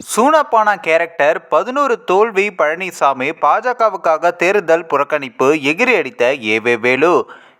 சூனப்பானா character பதினோரு தோல்வி பழனிசாமி பாஜகவுக்காக தேர்தல் புறக்கணிப்பு எகிரி அடித்த ஏவே வேலு.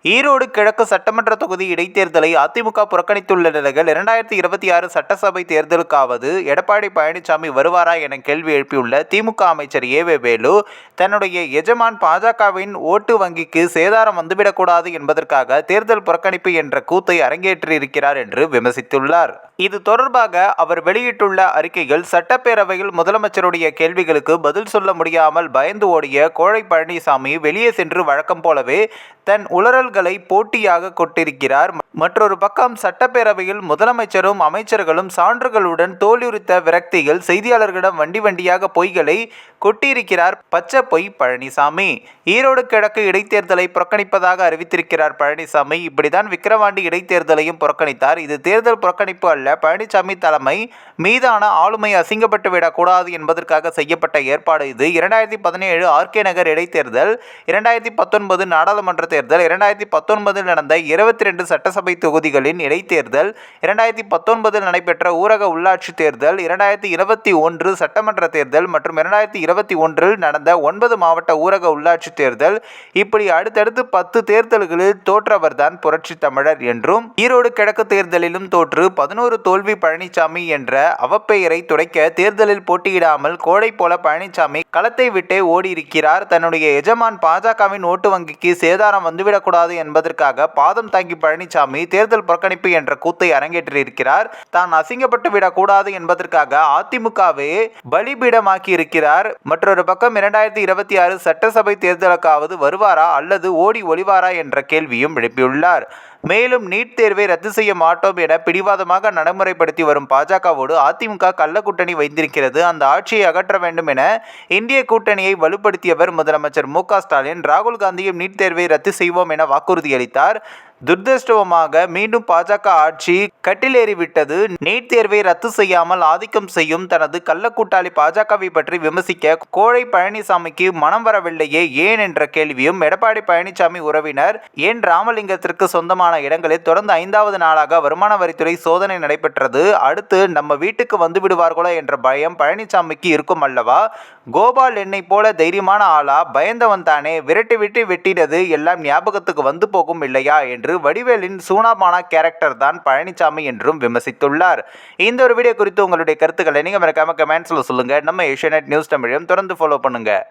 ஈரோடு கிழக்கு சட்டமன்ற தொகுதி இடைத்தேர்தலை அதிமுக புறக்கணித்துள்ள நிலையில் இரண்டாயிரத்தி இருபத்தி ஆறு சட்டசபை தேர்தலுக்காவது எடப்பாடி பழனிசாமி வருவாரா என கேள்வி எழுப்பியுள்ள திமுக அமைச்சர் ஏவே வேலு தன்னுடைய எஜமான் பாஜகவின் ஓட்டு வங்கிக்கு சேதாரம் வந்துவிடக்கூடாது என்பதற்காக தேர்தல் புறக்கணிப்பு என்ற கூத்தை அரங்கேற்றியிருக்கிறார் என்று விமர்சித்துள்ளார். இது தொடர்பாக அவர் வெளியிட்டுள்ள அறிக்கையில் சட்டப்பேரவையில் முதலமைச்சருடைய கேள்விகளுக்கு பதில் சொல்ல முடியாமல் பயந்து ஓடிய கோழை பழனிசாமி வெளியே சென்று வழக்கம் போலவே தன் உளறல்களை போட்டியாக கொட்டிருக்கிறார் மற்றொரு பக்கம் சட்டப்பேரவையில் முதலமைச்சரும் அமைச்சர்களும் சான்றுகளுடன் தோலுரித்த விரக்தியில் செய்தியாளர்களிடம் வண்டி வண்டியாக பொய்களை கொட்டியிருக்கிறார் பச்சை பொய் பழனிசாமி. ஈரோடு கிழக்கு இடைத்தேர்தலை புறக்கணிப்பதாக அறிவித்திருக்கிறார் பழனிசாமி. இப்படிதான் விக்கிரவாண்டி இடைத்தேர்தலையும் புறக்கணித்தார். இது தேர்தல் புறக்கணிப்பு அல்ல பழனிசாமி தலைமை மீதான ஆளுமை அசிங்கப்பட்டு விடக்கூடாது என்பதற்காக செய்யப்பட்ட ஏற்பாடு இது. இரண்டாயிரத்தி பதினேழு ஆர்கே நகர் இடைத்தேர்தல் இரண்டாயிரத்தி பத்தொன்பது நாடாளுமன்ற தேர்தல் இரண்டாயிரத்தி இரண்டாயிரத்தி பத்தொன்பதில் நடந்த இருபத்தி ரெண்டு சட்டசபை தொகுதிகளின் இடைத்தேர்தல் இரண்டாயிரத்தி பத்தொன்பதில் நடைபெற்ற ஊரக உள்ளாட்சி தேர்தல் இரண்டாயிரத்தி இருபத்தி ஒன்று சட்டமன்ற தேர்தல் மற்றும் இரண்டாயிரத்தி இருபத்தி ஒன்றில் நடந்த ஒன்பது மாவட்ட ஊரக உள்ளாட்சி தேர்தல். இப்படி அடுத்தடுத்து பத்து தேர்தல்களில் தோற்றவர்தான் புரட்சி தமிழர் என்றும் ஈரோடு கிழக்கு தேர்தலிலும் தோற்று பதினோரு தோல்வி பழனிசாமி என்ற அவப்பெயரை துடைக்க தேர்தலில் போட்டியிடாமல் கோடை போல பழனிசாமி களத்தை விட்டே ஓடியிருக்கிறார். தன்னுடைய எஜமான் பாஜகவின் ஓட்டு வங்கிக்கு சேதாரம் வந்துவிடக்கூடாது என்பதற்காக பாதம் தாங்கி பழனிசாமி தேர்தல் புறக்கணிப்பு என்ற கூத்தை அரங்கேற்றியிருக்கிறார் தான் அசிங்கப்பட்டு விடக்கூடாது என்பதற்காக அதிமுகவே பலிபீடமாக்கி இருக்கிறார் மற்றொரு பக்கம் இரண்டாயிரத்தி இருபத்தி ஆறு சட்டசபை தேர்தலுக்காவது வருவாரா அல்லது ஓடி ஒளிவாரா என்ற கேள்வியும் எழுப்பியுள்ளார். மேலும் நீட் தேர்வை ரத்து செய்ய மாட்டோம் என பிடிவாதமாக நடைமுறைப்படுத்தி வரும் பாஜகவோடு அதிமுக கள்ள கூட்டணி வைத்திருக்கிறது. அந்த ஆட்சியை அகற்ற வேண்டும் என இந்திய கூட்டணியை வலுப்படுத்தியவர் முதலமைச்சர் மு ஸ்டாலின். ராகுல் காந்தியும் நீட் தேர்வை ரத்து செய்வோம் என வாக்குறுதியளித்தார். துர்திருஷ்டவமாக மீண்டும் பாஜக ஆட்சி கட்டிலேறிவிட்டது. நீட் தேர்வை ரத்து செய்யாமல் ஆதிக்கம் செய்யும் தனது கள்ளக்கூட்டாளி பாஜகவை பற்றி விமர்சிக்க கோழை பழனிசாமிக்கு மனம் வரவில்லையே ஏன் என்ற கேள்வியும் எடப்பாடி பழனிசாமி உறவினர் ஏன் ராமலிங்கத்திற்கு சொந்தமான இடங்களில் தொடர்ந்து ஐந்தாவது நாளாக வருமான வரித்துறை சோதனை நடைபெற்றது. அடுத்து நம்ம வீட்டுக்கு வந்து விடுவார்களோ என்ற பயம் பழனிசாமிக்கு இருக்கும் அல்லவா? கோபால் என்னை போல தைரியமான ஆளா? பயந்தவன் தானே? விரட்டி விட்டு வெட்டினது எல்லாம் ஞாபகத்துக்கு வந்து போகும் இல்லையா? என்று வடிவேலின் சூனாபானா கேரக்டர் தான் பழனிசாமி என்றும் விமர்சித்துள்ளார். இந்த ஒரு வீடியோ குறித்து உங்களுடைய கருத்துக்களை நீங்கள் மறக்காம கமெண்ட்ஸில் சொல்லுங்கள் நம்ம ஏஷியநெட் நியூஸ் தமிழையும் தொடர்ந்து ஃபாலோ பண்ணுங்கள்